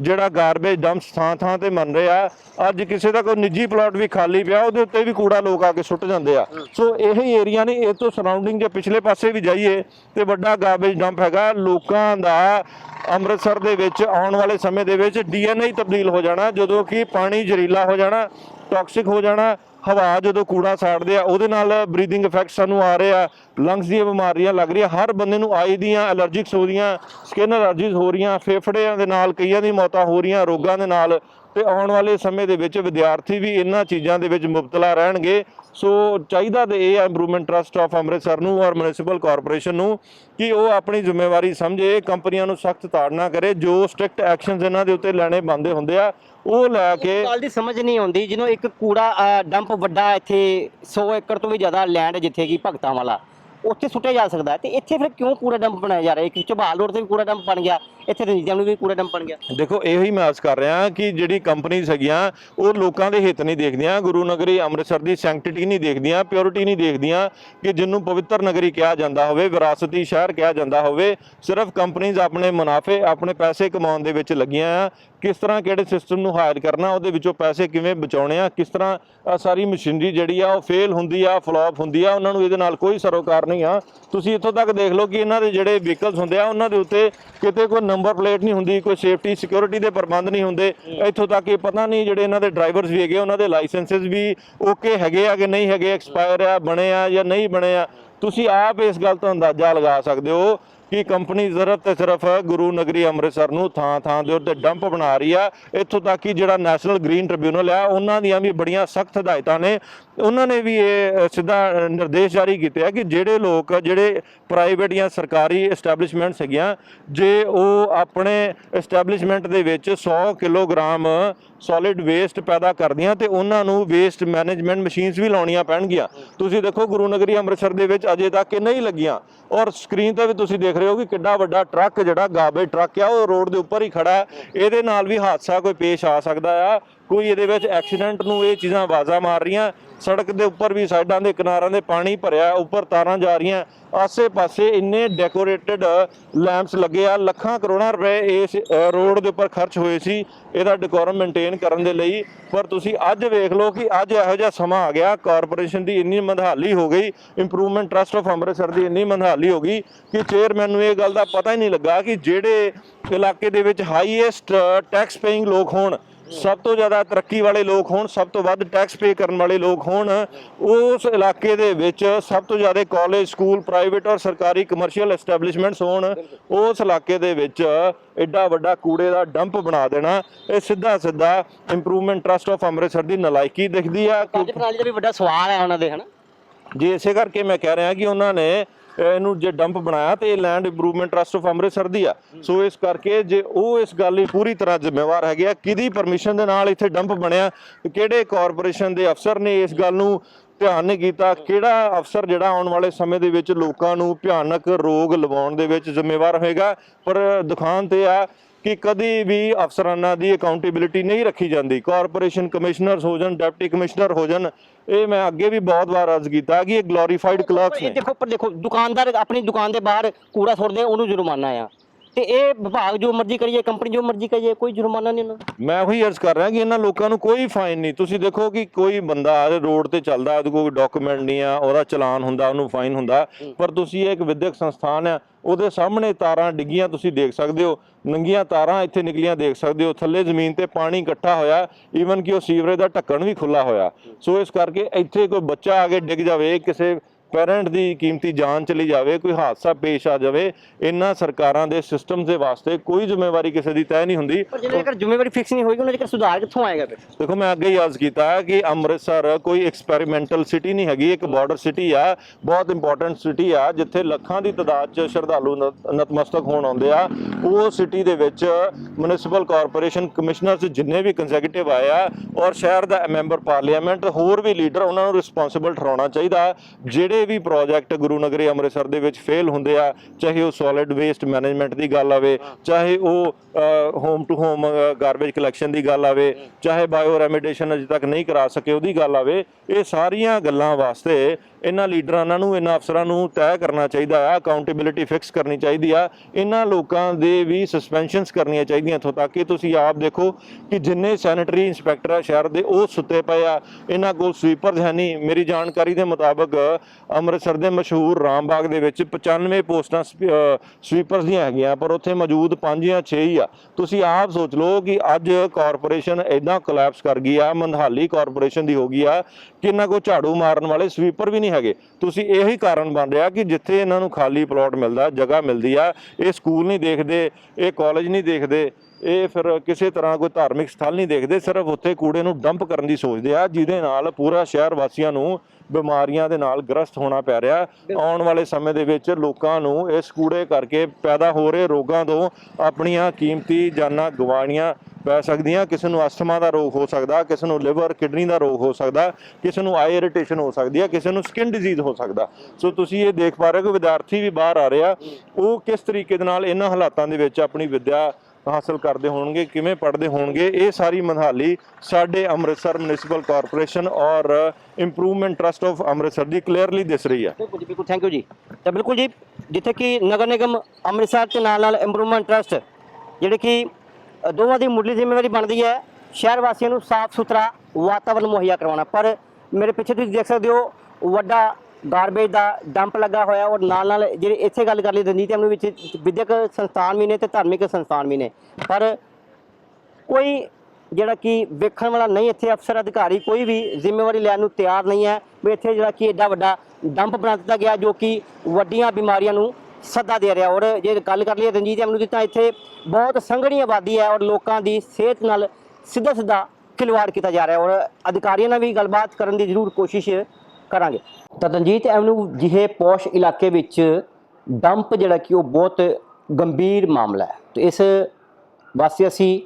ਜਿਹੜਾ ਗਾਰਬੇਜ ਡੰਪਸ ਥਾਂ ਥਾਂ ਤੇ ਬਣ ਰਿਹਾ ਅੱਜ ਕਿਸੇ ਦਾ ਕੋਈ ਨਿੱਜੀ ਪਲਾਟ ਵੀ ਖਾਲੀ ਪਿਆ ਉਹਦੇ ਉੱਤੇ ਵੀ ਕੂੜਾ ਲੋਕ ਆ ਕੇ ਸੁੱਟ ਜਾਂਦੇ ਆ। ਸੋ ਇਹੀ ਏਰੀਆ ਨੇ ਇਹ ਤੋਂ ਸਰਾਊਂਡਿੰਗ ਜੇ ਪਿਛਲੇ ਪਾਸੇ ਵੀ ਜਾਈਏ ਤੇ ਵੱਡਾ ਗਾਰਬੇਜ ਡੰਪ ਹੈਗਾ ਲੋਕਾਂ ਦਾ ਅੰਮ੍ਰਿਤਸਰ ਦੇ ਵਿੱਚ ਆਉਣ ਵਾਲੇ ਸਮੇਂ ਦੇ ਵਿੱਚ ਡੀਐਨਏ ਤਬਦੀਲ ਹੋ ਜਾਣਾ ਜਦੋਂ ਕਿ ਪਾਣੀ ਜ਼ਹਿਰੀਲਾ ਹੋ ਜਾਣਾ ਟਾਕਸਿਕ ਹੋ ਜਾਣਾ ਹਵਾ ਜਦੋਂ ਕੂੜਾ ਸਾੜਦੇ ਆ, ਉਹਦੇ ਨਾਲ ਬਰੀਥਿੰਗ ਇਫੈਕਟ ਸਾਨੂੰ ਆ ਰਹੇ ਆ ਲੰਗਸ ਦੀਆਂ ਬਿਮਾਰੀਆਂ ਲੱਗ ਰਹੀਆਂ, ਹਰ ਬੰਦੇ ਨੂੰ ਆਈ ਦੀਆਂ ਅਲਰਜਿਕਸ ਹੋ ਰਹੀਆਂ ਸਕਿਨ ਅਲਰਜੀਜ਼ ਹੋ ਰਹੀਆਂ, ਫੇਫੜਿਆਂ ਦੇ ਨਾਲ ਕਈਆਂ ਦੀ ਮੌਤਾਂ ਹੋ ਰਹੀਆਂ, ਰੋਗਾਂ ਦੇ ਨਾਲ, ਤੇ ਆਉਣ ਵਾਲੇ ਸਮੇਂ ਦੇ ਵਿੱਚ ਵਿਦਿਆਰਥੀ ਵੀ ਇਹਨਾਂ ਚੀਜ਼ਾਂ ਦੇ ਵਿੱਚ ਮੁਬਤਲਾ ਰਹਿਣਗੇ। ਸੋ ਚਾਹੀਦਾ ਤੇ ਇਹ ਹੈ ਇੰਪਰੂਵਮੈਂਟ ਟਰਸਟ ਆਫ ਅੰਮ੍ਰਿਤਸਰ ਨੂੰ ਔਰ ਮਿਊਨਿਸਪਲ ਕਾਰਪੋਰੇਸ਼ਨ ਨੂੰ ਕਿ ਉਹ ਆਪਣੀ ਜ਼ਿੰਮੇਵਾਰੀ ਸਮਝੇ, ਕੰਪਨੀਆਂ ਨੂੰ ਸਖਤ ਤਾੜਨਾ ਕਰੇ, ਜੋ ਸਟ੍ਰਿਕਟ ਐਕਸ਼ਨਸ ਇਹਨਾਂ ਦੇ ਉੱਤੇ ਲੈਣੇ ਬੰਦੇ ਹੁੰਦੇ ਆ ਉਹ ਲੈ ਕੇ ਗੱਲ ਦੀ ਸਮਝ ਨਹੀਂ ਆਉਂਦੀ ਜਿਹਨੂੰ ਇੱਕ ਕੂੜਾ ਡੰਪ ਵੱਡਾ ਇੱਥੇ 100 ਏਕੜ ਤੋਂ ਵੀ ਜ਼ਿਆਦਾ ਲੈਂਡ ਜਿੱਥੇ ਕੀ ਭਗਤਾਂ ਵਾਲਾ ਉੱਥੇ ਸੁੱਟਿਆ ਜਾ ਸਕਦਾ ਤੇ ਇੱਥੇ ਫਿਰ ਕਿਉਂ ਕੂੜਾ ਡੰਪ ਬਣਾਇਆ ਜਾ ਰਿਹਾ? ਇੱਕ ਝਬਾਲ ਰੋਡ ਤੇ ਵੀ ਕੂੜਾ ਡੰਪ ਬਣ ਗਿਆ। ਇੱਥੇ ਰਣਜੀਤ ਨੂੰ ਵੀ ਕੂੜਾ ਡੰਪ ਬਣ ਗਿਆ। ਦੇਖੋ, ਇਹੋ ਹੀ ਮੈਂ ਅਰਜ਼ ਕਰ ਰਿਹਾ ਕਿ ਜਿਹੜੀ ਕੰਪਨੀਆਂ ਹੈਗੀਆਂ, ਉਹ ਲੋਕਾਂ ਦੇ ਹਿੱਤ ਨਹੀਂ ਦੇਖਦੀਆਂ। ਗੁਰੂ ਨਗਰੀ ਅੰਮ੍ਰਿਤਸਰ ਦੀ ਸੈਂਕਟਿਟੀ ਨਹੀਂ ਦੇਖਦੀਆਂ ਪਿਓਰਿਟੀ ਨਹੀਂ ਦੇਖਦੀਆਂ ਕਿ ਜਿਹਨੂੰ ਪਵਿੱਤਰ ਨਗਰੀ ਕਿਹਾ ਜਾਂਦਾ ਹੋਵੇ, ਵਿਰਾਸਤੀ ਸ਼ਹਿਰ ਕਿਹਾ ਜਾਂਦਾ ਹੋਵੇ। ਸਿਰਫ ਕੰਪਨੀਆਂ ਆਪਣੇ ਮੁਨਾਫੇ, ਆਪਣੇ ਪੈਸੇ ਕਮਾਉਣ ਦੇ ਵਿੱਚ ਲੱਗੀਆਂ ਆ। ਕਿਸ ਤਰ੍ਹਾਂ ਕਿਹੜੇ ਸਿਸਟਮ ਨੂੰ ਹਾਇਰ ਕਰਨਾ, ਉਹਦੇ ਵਿੱਚੋਂ ਪੈਸੇ ਕਿਵੇਂ ਬਚਾਉਣੇ ਆ? ਕਿਸ ਤਰ੍ਹਾਂ ਸਾਰੀ ਮਸ਼ੀਨਰੀ ਜਿਹੜੀ ਆ, ਉਹ ਫੇਲ ਹੁੰਦੀ ਆ ਫਲॉप ਹੁੰਦੀ ਆ, ਉਹਨਾਂ ਨੂੰ ਇਹਦੇ ਨਾਲ ਕੋਈ ਸਰੋਕਾਰ ਨਹੀਂ ਆ। ਤੁਸੀਂ ਇੱਥੋਂ ਤੱਕ ਦੇਖ ਲਓ ਕਿ ਇਹਨਾਂ ਦੇ ਜਿਹੜੇ ਵਹੀਕਲਸ ਹੁੰਦੇ ਆ, ਉਹਨਾਂ ਦੇ ਉੱਤੇ ਕਿਤੇ ਕੋਈ ਨੰਬਰ ਪਲੇਟ ਨਹੀਂ ਹੁੰਦੀ, ਕੋਈ ਸੇਫਟੀ ਸਿਕਿਉਰਿਟੀ ਦੇ ਪ੍ਰਬੰਧ ਨਹੀਂ ਹੁੰਦੇ। ਇੱਥੋਂ ਤੱਕ ਕਿ ਪਤਾ ਨਹੀਂ ਜਿਹੜੇ ਇਹਨਾਂ ਦੇ ਡਰਾਈਵਰਸ ਵੀ ਹੈਗੇ ਉਹਨਾਂ ਦੇ ਲਾਇਸੈਂਸਸ ਵੀ ਓਕੇ ਹੈਗੇ ਆ ਕਿ ਨਹੀਂ ਹੈਗੇ ਐਕਸਪਾਇਰ ਆ, ਬਣੇ ਆ ਜਾਂ ਨਹੀਂ ਬਣੇ ਆ। ਤੁਸੀਂ ਆਪ ਇਸ ਗੱਲ ਤੋਂ ਅੰਦਾਜ਼ਾ ਲਗਾ ਸਕਦੇ ਹੋ ਕਿ ਕੰਪਨੀ ਸਿਰਫ ਤੇ ਸਿਰਫ ਗੁਰੂ ਨਗਰੀ ਅੰਮ੍ਰਿਤਸਰ ਨੂੰ ਥਾਂ ਥਾਂ ਦੇ ਉੱਤੇ ਡੰਪ ਬਣਾ ਰਹੀ ਆ। ਇੱਥੋਂ ਤੱਕ ਕਿ ਜਿਹੜਾ ਨੈਸ਼ਨਲ ਗ੍ਰੀਨ ਟ੍ਰਿਬਿਊਨਲ ਆ, ਉਹਨਾਂ ਦੀਆਂ ਵੀ ਬੜੀਆਂ ਸਖਤ ਹਦਾਇਤਾਂ ਨੇ। ਉਹਨਾਂ ਨੇ ਵੀ ਇਹ ਸਿੱਧਾ ਨਿਰਦੇਸ਼ ਜਾਰੀ ਕੀਤੇ ਆ ਕਿ ਜਿਹੜੇ ਲੋਕ, ਜਿਹੜੇ ਪ੍ਰਾਈਵੇਟ ਜਾਂ ਸਰਕਾਰੀ ਐਸਟੈਬਲਿਸ਼ਮੈਂਟਸ ਹੈਗੀਆਂ ਜੇ ਉਹ ਆਪਣੇ ਐਸਟੈਬਲਿਸ਼ਮੈਂਟ ਦੇ ਵਿੱਚ 100 ਕਿਲੋਗ੍ਰਾਮ ਸੋਲਿਡ ਵੇਸਟ ਪੈਦਾ ਕਰਦੀਆਂ ਤੇ ਉਹਨਾਂ ਨੂੰ ਵੇਸਟ ਮੈਨੇਜਮੈਂਟ ਮਸ਼ੀਨਸ ਵੀ ਲਾਉਣੀਆਂ ਪੈਣਗੀਆਂ। ਤੁਸੀਂ ਦੇਖੋ ਗੁਰੂ ਨਗਰੀ ਅੰਮ੍ਰਿਤਸਰ ਦੇ ਵਿੱਚ ਅਜੇ ਤੱਕ ਇਹ ਨਹੀਂ ਲੱਗੀਆਂ। ਔਰ ਸਕਰੀਨ ਤੇ ਵੀ ਤੁਸੀਂ ਦੇਖ ਰਹੇ ਹੋ ਕਿ ਕਿੰਨਾ ਵੱਡਾ ਟਰੱਕ ਜਿਹੜਾ ਗਾਬੇ ਟਰੱਕ ਆ, ਉਹ ਰੋਡ ਦੇ ਉੱਪਰ ਹੀ ਖੜਾ ਹੈ। ਇਹਦੇ ਨਾਲ ਵੀ ਹਾਦਸਾ ਕੋਈ ਪੇਸ਼ ਆ ਸਕਦਾ ਆ। ਕੋਈ ਇਹਦੇ ਵਿੱਚ ਐਕਸੀਡੈਂਟ ਨੂੰ ਇਹ ਚੀਜ਼ਾਂ ਆਵਾਜ਼ਾਂ ਮਾਰ ਰਹੀਆਂ। ਸੜਕ ਦੇ ਉੱਪਰ ਵੀ ਸਾਈਡਾਂ ਦੇ ਕਿਨਾਰਾਂ ਦੇ ਪਾਣੀ ਭਰਿਆ, ਉੱਪਰ ਤਾਰਾਂ ਜਾ ਰਹੀਆਂ। ਆਸੇ-ਪਾਸੇ ਇੰਨੇ ਡੈਕੋਰੇਟਡ ਲੈਂਪਸ ਲੱਗੇ ਆ। ਲੱਖਾਂ ਕਰੋੜਾਂ ਰੁਪਏ ਇਸ ਰੋਡ ਦੇ ਉੱਪਰ ਖਰਚ ਹੋਏ ਸੀ। ਇਹਦਾ ਡੈਕੋਰਮ ਮੇਨਟੇਨ ਕਰਨ ਦੇ ਲਈ। ਪਰ ਤੁਸੀਂ ਅੱਜ ਵੇਖ ਲਓ ਕਿ ਅੱਜ ਇਹੋ ਜਿਹਾ ਸਮਾਂ ਆ ਗਿਆ। ਕਾਰਪੋਰੇਸ਼ਨ ਦੀ ਇੰਨੀ ਮੰਦਹਾਲੀ ਹੋ ਗਈ। ਇੰਪਰੂਵਮੈਂਟ ਟਰਸਟ ਆਫ ਅੰਮ੍ਰਿਤਸਰ ਦੀ ਇੰਨੀ ਮੰਦਹਾਲੀ ਹੋ ਗਈ ਕਿ ਚੇਅਰਮੈਨ ਨੂੰ ਇਹ ਗੱਲ ਦਾ ਪਤਾ ਹੀ ਨਹੀਂ ਲੱਗਾ ਕਿ ਜਿਹੜੇ ਇਲਾਕੇ ਦੇ ਵਿੱਚ ਹਾਈਐਸਟ ਟੈਕਸ ਪੇਇੰਗ ਲੋਕ ਹੋਣ। ਸਭ ਤੋਂ ਜ਼ਿਆਦਾ ਤਰੱਕੀ ਵਾਲੇ ਲੋਕ ਹੋਣ ਸਭ ਤੋਂ ਵੱਧ ਟੈਕਸ ਪੇ ਕਰਨ ਵਾਲੇ ਲੋਕ ਹੋਣ ਉਸ ਇਲਾਕੇ ਦੇ ਵਿੱਚ ਸਭ ਤੋਂ ਜ਼ਿਆਦਾ ਕਾਲਜ ਸਕੂਲ ਪ੍ਰਾਈਵੇਟ ਔਰ ਸਰਕਾਰੀ ਕਮਰਸ਼ੀਅਲ ਐਸਟੈਬਲਿਸ਼ਮੈਂਟਸ ਹੋਣ ਉਸ ਇਲਾਕੇ ਦੇ ਵਿੱਚ ਐਡਾ ਵੱਡਾ ਕੂੜੇ ਦਾ ਡੰਪ ਬਣਾ ਦੇਣਾ ਇਹ ਸਿੱਧਾ ਸਿੱਧਾ ਇੰਪਰੂਵਮੈਂਟ ਟਰਸਟ ਆਫ ਅੰਮ੍ਰਿਤਸਰ ਦੀ ਨਲਾਇਕੀ ਦਿਖਦੀ ਆ। ਕਾਰਜ ਪ੍ਰਣਾਲੀ ਦਾ ਵੀ ਵੱਡਾ ਸਵਾਲ ਹੈ ਉਹਨਾਂ ਦੇ ਹਨਾ? ਜੀ ਇਸੇ ਕਰਕੇ ਮੈਂ ਕਹਿ ਰਿਹਾ ਕਿ ਉਹਨਾਂ ਨੇ ਇਹਨੂੰ ਜੇ ਡੰਪ ਬਣਾਇਆ ਤੇ ਇਹ land improvement trust of Amritsar ਦੀ ਆ। ਸੋ ਇਸ ਕਰਕੇ ਜੇ ਉਹ ਇਸ ਗੱਲ ਲਈ ਪੂਰੀ ਤਰ੍ਹਾਂ ਜ਼ਿੰਮੇਵਾਰ ਹੈਗੇ ਆ, ਕਿਹਦੀ ਪਰਮਿਸ਼ਨ ਦੇ ਨਾਲ ਇੱਥੇ ਡੰਪ ਬਣਿਆ ਕਿਹੜੇ ਕਾਰਪੋਰੇਸ਼ਨ ਦੇ ਅਫਸਰ ਨੇ ਇਸ ਗੱਲ ਨੂੰ ਧਿਆਨ ਨਹੀਂ ਕੀਤਾ, ਕਿਹੜਾ ਅਫਸਰ ਜਿਹੜਾ ਆਉਣ ਵਾਲੇ ਸਮੇਂ ਦੇ ਵਿੱਚ ਲੋਕਾਂ ਨੂੰ ਭਿਆਨਕ ਰੋਗ ਲਵਾਉਣ ਦੇ ਵਿੱਚ ਜ਼ਿੰਮੇਵਾਰ ਹੋਏਗਾ। ਪਰ ਦੁਕਾਨ ਤੇ ਆ ਕਿ ਕਦੀ ਵੀ ਅਫਸਰਾਨਾਂ ਦੀ ਅਕਾਊਂਟੇਬਿਲਿਟੀ ਨਹੀਂ ਰੱਖੀ ਜਾਂਦੀ। ਕਾਰਪੋਰੇਸ਼ਨ ਕਮਿਸ਼ਨਰਸ ਹੋ ਜਾਣ ਡਿਪਟੀ ਕਮਿਸ਼ਨਰ ਹੋ ਜਾਣ ਇਹ ਮੈਂ ਅੱਗੇ ਵੀ ਬਹੁਤ ਵਾਰ ਅਰਜ਼ ਕੀਤਾ ਕਿ ਇਹ ਗਲੋਰੀਫਾਈਡ ਕਲਰਕਸ ਨੇ। ਦੇਖੋ ਪਰ ਦੇਖੋ ਦੁਕਾਨਦਾਰ ਆਪਣੀ ਦੁਕਾਨ ਦੇ ਬਾਹਰ ਕੂੜਾ ਸੁੱਟਦੇ ਉਹਨੂੰ ਜੁਰਮਾਨਾ ਆ। ਤੇ ਇਹ ਵਿਭਾਗ ਜੋ ਮਰਜ਼ੀ ਕਰੀਏ ਕੰਪਨੀ ਜੋ ਮਰਜ਼ੀ ਕਰੀਏ ਕੋਈ ਜੁਰਮਾਨਾ ਨਹੀਂ ਉਹਨਾਂ ਮੈਂ ਉਹੀ ਅਰਜ਼ ਕਰ ਰਿਹਾ ਕਿ ਇਹਨਾਂ ਲੋਕਾਂ ਨੂੰ ਕੋਈ ਫਾਈਨ ਨਹੀਂ। ਤੁਸੀਂ ਦੇਖੋ ਕਿ ਕੋਈ ਬੰਦਾ ਰੋਡ ਤੇ ਚੱਲਦਾ ਉਹਦੇ ਕੋਲ ਡਾਕੂਮੈਂਟ ਨਹੀਂ ਆ ਉਹਦਾ ਚਲਾਨ ਹੁੰਦਾ ਉਹਨੂੰ ਫਾਈਨ ਹੁੰਦਾ। ਪਰ ਤੁਸੀਂ ਇਹ ਇੱਕ ਵਿਦਿਅਕ ਸੰਸਥਾਨ ਆ ਉਹਦੇ ਸਾਹਮਣੇ ਤਾਰਾਂ ਡਿੱਗੀਆਂ ਤੁਸੀਂ ਦੇਖ ਸਕਦੇ ਹੋ। ਨੰਗੀਆਂ ਤਾਰਾਂ ਇੱਥੇ ਨਿਕਲੀਆਂ ਦੇਖ ਸਕਦੇ ਹੋ। ਥੱਲੇ ਜ਼ਮੀਨ ਤੇ ਪਾਣੀ ਇਕੱਠਾ ਹੋਇਆ ਈਵਨ ਕਿ ਉਹ ਸੀਵਰੇਜ ਦਾ ਢੱਕਣ ਵੀ ਖੁੱਲਾ ਹੋਇਆ। ਸੋ ਇਸ ਕਰਕੇ ਇੱਥੇ ਕੋਈ ਬੱਚਾ ਆ ਕੇ ਡਿੱਗ ਜਾਵੇ ਕਿਸੇ ਪੈਰੈਂਟ ਦੀ ਕੀਮਤੀ ਜਾਨ ਚਲੀ ਜਾਵੇ ਕੋਈ ਹਾਦਸਾ ਪੇਸ਼ ਆ ਜਾਵੇ ਇਹਨਾਂ ਸਰਕਾਰਾਂ ਦੇ ਸਿਸਟਮ ਦੇ ਵਾਸਤੇ ਕੋਈ ਜ਼ਿੰਮੇਵਾਰੀ ਕਿਸੇ ਦੀ ਤੈਅ ਨਹੀਂ ਹੁੰਦੀ। ਜੇਕਰ ਜ਼ਿੰਮੇਵਾਰੀ ਫਿਕਸ ਨਹੀਂ ਹੋਏਗੀ ਉਹਨਾਂ ਜੇਕਰ ਸੁਧਾਰ ਕਿੱਥੋਂ ਆਏਗਾ ਫਿਰ? ਦੇਖੋ ਮੈਂ ਅੱਗੇ ਹੀ ਅਰਜ਼ ਕੀਤਾ ਕਿ ਅੰਮ੍ਰਿਤਸਰ ਕੋਈ ਐਕਸਪੈਰੀਮੈਂਟਲ ਸਿਟੀ ਨਹੀਂ ਹੈਗੀ ਇੱਕ ਬਾਰਡਰ ਸਿਟੀ ਆ ਬਹੁਤ ਇੰਪੋਰਟੈਂਟ ਸਿਟੀ ਆ ਜਿੱਥੇ ਲੱਖਾਂ ਦੀ ਤਦਾਦ 'ਚ ਸ਼ਰਧਾਲੂ ਨਤ- ਨਤਮਸਤਕ ਹੋਣ ਆਉਂਦੇ ਆ। ਉਹ ਸਿਟੀ ਦੇ ਵਿੱਚ ਮਿਊਨਿਸਪਲ ਕਾਰਪੋਰੇਸ਼ਨ ਕਮਿਸ਼ਨਰਸ ਜਿੰਨੇ ਵੀ ਕੰਜ਼ੈਕਟਿਵ ਆਏ ਆ ਔਰ ਸ਼ਹਿਰ ਦਾ ਮੈਂਬਰ ਪਾਰਲੀਮੈਂਟ ਹੋਰ ਵੀ ਲੀਡਰ ਉਹਨਾਂ ਨੂੰ ਰਿਸਪੌਂਸਿਬਲ ਠਹਿਰਾਉਣਾ ਚਾਹੀਦਾ ਜਿਹੜੇ ਵੀ ਪ੍ਰੋਜੈਕਟ ਗੁਰੂ ਨਗਰੀ ਅੰਮ੍ਰਿਤਸਰ ਦੇ ਵਿੱਚ ਫੇਲ ਹੁੰਦੇ ਆ, ਚਾਹੇ ਉਹ ਸੋਲਿਡ ਵੇਸਟ ਮੈਨੇਜਮੈਂਟ ਦੀ ਗੱਲ ਆਵੇ, ਚਾਹੇ ਉਹ home to home garbage collection ਦੀ ਗੱਲ ਆਵੇ, ਚਾਹੇ ਬਾਇਓ ਰੈਮੀਡੀਏਸ਼ਨ ਅਜੇ ਤੱਕ ਨਹੀਂ ਕਰਾ ਸਕੇ, ਉਹਦੀ ਗੱਲ ਆਵੇ, ਇਹ ਸਾਰੀਆਂ ਗੱਲਾਂ ਵਾਸਤੇ ਇਹਨਾਂ ਲੀਡਰਾਂ ਨੂੰ, ਇਹਨਾਂ ਅਫਸਰਾਂ ਨੂੰ ਤੈਅ ਕਰਨਾ ਚਾਹੀਦਾ ਆ ਅਕਾਊਂਟੇਬਿਲਿਟੀ ਫਿਕਸ ਕਰਨੀ ਚਾਹੀਦੀ ਆ, ਇਹਨਾਂ ਲੋਕਾਂ ਦੇ ਵੀ ਸਸਪੈਂਸ਼ਨਸ ਕਰਨੀਆਂ ਚਾਹੀਦੀਆਂ ਇੱਥੋਂ ਤੱਕ ਕਿ ਤੁਸੀਂ ਆਪ ਦੇਖੋ ਕਿ ਜਿੰਨੇ ਸੈਨੇਟਰੀ ਇੰਸਪੈਕਟਰ ਆ ਸ਼ਹਿਰ ਦੇ, ਉਹ ਸੁੱਤੇ ਪਏ ਆ, ਇਹਨਾਂ ਕੋਲ ਸਵੀਪਰਸ ਹੈ ਨਹੀਂ, ਮੇਰੀ ਜਾਣਕਾਰੀ ਦੇ ਮੁਤਾਬਕ ਅੰਮ੍ਰਿਤਸਰ ਦੇ ਮਸ਼ਹੂਰ ਰਾਮਬਾਗ ਦੇ ਵਿੱਚ 95 ਪੋਸਟਾਂ ਸਵੀਪਰਸ ਦੀਆਂ ਹੈਗੀਆਂ, ਪਰ ਉੱਥੇ ਮੌਜੂਦ 5 ਜਾਂ 6 ਹੀ ਆ। ਤੁਸੀਂ ਆਪ ਸੋਚ ਲਓ ਕਿ ਅੱਜ ਕਾਰਪੋਰੇਸ਼ਨ ਇਦਾਂ ਕੋਲੈਪਸ ਕਰ ਗਈ ਆ ਮੰਦਹਾਲੀ ਕਾਰਪੋਰੇਸ਼ਨ ਦੀ ਹੋ ਗਈ ਆ ਕਿ ਇਹਨਾਂ ਕੋਲ ਝਾੜੂ ਮਾਰਨ ਵਾਲੇ ਸਵੀਪਰ ਵੀ ਨਹੀਂ ਹੈਗੇ। ਤੁਸੀਂ ਇਹੀ ਕਾਰਨ ਬਣ ਰਿਹਾ ਕਿ ਜਿੱਥੇ ਇਹਨਾਂ ਨੂੰ ਖਾਲੀ ਪਲਾਟ ਮਿਲਦਾ, ਜਗ੍ਹਾ ਮਿਲਦੀ ਆ, ਇਹ ਸਕੂਲ ਨਹੀਂ ਦੇਖਦੇ, ਇਹ ਕਾਲਜ ਨਹੀਂ ਦੇਖਦੇ ਇਹ ਫਿਰ ਕਿਸੇ ਤਰ੍ਹਾਂ ਕੋਈ ਧਾਰਮਿਕ ਸਥਲ ਨਹੀਂ ਦੇਖਦੇ ਸਿਰਫ ਉੱਥੇ ਕੂੜੇ ਨੂੰ ਡੰਪ ਕਰਨ ਦੀ ਸੋਚਦੇ ਆ ਜਿਹਦੇ ਨਾਲ ਪੂਰਾ ਸ਼ਹਿਰ ਵਾਸੀਆਂ ਨੂੰ ਬਿਮਾਰੀਆਂ ਦੇ ਨਾਲ ਗ੍ਰਸਤ ਹੋਣਾ ਪੈ ਰਿਹਾ। ਆਉਣ ਵਾਲੇ ਸਮੇਂ ਦੇ ਵਿੱਚ ਲੋਕਾਂ ਨੂੰ ਇਸ ਕੂੜੇ ਕਰਕੇ ਪੈਦਾ ਹੋ ਰਹੇ ਰੋਗਾਂ ਤੋਂ ਆਪਣੀਆਂ ਕੀਮਤੀ ਜਾਨਾਂ ਗਵਾਣੀਆਂ ਪੈ ਸਕਦੀਆਂ। ਕਿਸੇ ਨੂੰ ਅਸਥਮਾ ਦਾ ਰੋਗ ਹੋ ਸਕਦਾ ਕਿਸੇ ਨੂੰ ਲਿਵਰ ਕਿਡਨੀ ਦਾ ਰੋਗ ਹੋ ਸਕਦਾ ਕਿਸੇ ਨੂੰ ਆਈ ਇਰੀਟੇਸ਼ਨ ਹੋ ਸਕਦੀ ਹੈ ਕਿਸੇ ਨੂੰ ਸਕਿਨ ਡਿਜ਼ੀਜ਼ ਹੋ ਸਕਦਾ। ਸੋ ਤੁਸੀਂ ਇਹ ਦੇਖ ਪਾ ਰਹੇ ਹੋ ਕਿ ਵਿਦਿਆਰਥੀ ਵੀ ਬਾਹਰ ਆ ਰਿਹਾ ਉਹ ਕਿਸ ਤਰੀਕੇ ਦੇ ਨਾਲ ਇਹਨਾਂ ਹਾਲਾਤਾਂ ਦੇ ਵਿੱਚ ਆਪਣੀ ਵਿੱਦਿਆ ਹਾਸਲ ਕਰਦੇ ਹੋਣਗੇ, ਕਿਵੇਂ ਪੜ੍ਹਦੇ ਹੋਣਗੇ, ਇਹ ਸਾਰੀ ਮਨਹਾਲੀ ਸਾਡੇ ਅੰਮ੍ਰਿਤਸਰ ਮਿਊਨਿਸਪਲ ਕਾਰਪੋਰੇਸ਼ਨ ਔਰ ਇੰਪਰੂਵਮੈਂਟ ਟਰਸਟ ਆਫ ਅੰਮ੍ਰਿਤਸਰ ਦੀ ਕਲੀਅਰਲੀ ਦਿਸ ਰਹੀ ਹੈ ਬਿਲਕੁਲ ਜੀ, ਬਿਲਕੁਲ ਥੈਂਕ ਯੂ ਜੀ। ਤਾਂ ਬਿਲਕੁਲ ਜੀ, ਜਿੱਥੇ ਕਿ ਨਗਰ ਨਿਗਮ ਅੰਮ੍ਰਿਤਸਰ ਤੇ ਨਾਲ ਨਾਲ ਇੰਪਰੂਵਮੈਂਟ ਟਰਸਟ ਜਿਹੜੇ ਕਿ ਦੋਵਾਂ ਦੀ ਮੁੱਢਲੀ ਜ਼ਿੰਮੇਵਾਰੀ ਬਣਦੀ ਹੈ, ਸ਼ਹਿਰ ਵਾਸੀਆਂ ਨੂੰ ਸਾਫ਼ ਸੁਥਰਾ ਵਾਤਾਵਰਣ ਮੁਹੱਈਆ ਕਰਵਾਉਣਾ। ਪਰ ਮੇਰੇ ਪਿੱਛੇ ਤੁਸੀਂ ਦੇਖ ਸਕਦੇ ਹੋ, ਵੱਡਾ ਗਾਰਬੇਜ ਦਾ ਡੰਪ ਲੱਗਾ ਹੋਇਆ ਔਰ ਨਾਲ ਨਾਲ ਜਿਹੜੇ ਇੱਥੇ ਗੱਲ ਕਰ ਲਈ ਰਣਜੀਤ ਐਵਨਿਊ ਵਿੱਚ ਵਿਦਿਅਕ ਸੰਸਥਾਨ ਵੀ ਨੇ ਤੇ ਧਾਰਮਿਕ ਸੰਸਥਾਨ ਵੀ ਨੇ। ਪਰ ਕੋਈ ਜਿਹੜਾ ਕਿ ਵੇਖਣ ਵਾਲਾ ਨਹੀਂ ਇੱਥੇ ਅਫਸਰ, ਅਧਿਕਾਰੀ ਕੋਈ ਵੀ ਜ਼ਿੰਮੇਵਾਰੀ ਲੈਣ ਨੂੰ ਤਿਆਰ ਨਹੀਂ ਹੈ ਵੀ ਇੱਥੇ ਜਿਹੜਾ ਕਿ ਐਡਾ ਵੱਡਾ ਡੰਪ ਬਣਾ ਦਿੱਤਾ ਗਿਆ ਜੋ ਕਿ ਵੱਡੀਆਂ ਬਿਮਾਰੀਆਂ ਨੂੰ ਸੱਦਾ ਦੇ ਰਿਹਾ। ਔਰ ਜੇ ਗੱਲ ਕਰ ਲਈਏ ਰਣਜੀਤ ਐਵਨਿਊ ਦੀ ਤਾਂ ਇੱਥੇ ਬਹੁਤ ਸੰਘਣੀ ਆਬਾਦੀ ਹੈ ਔਰ ਲੋਕਾਂ ਦੀ ਸਿਹਤ ਨਾਲ ਸਿੱਧਾ ਸਿੱਧਾ ਖਿਲਵਾੜ ਕੀਤਾ ਜਾ ਰਿਹਾ। ਔਰ ਅਧਿਕਾਰੀਆਂ ਨਾਲ ਵੀ ਗੱਲਬਾਤ ਕਰਨ ਦੀ ਜ਼ਰੂਰ ਕੋਸ਼ਿਸ਼ ਕਰਾਂਗੇ। ਤਾਂ ਰਣਜੀਤ ਐਵਨਿਊ ਜਿਹੇ ਪੌਸ਼ ਇਲਾਕੇ ਵਿੱਚ ਡੰਪ ਜਿਹੜਾ ਕਿ ਉਹ ਬਹੁਤ ਗੰਭੀਰ ਮਾਮਲਾ ਹੈ। ਤੇ ਇਸ ਵਾਸਤੇ ਅਸੀਂ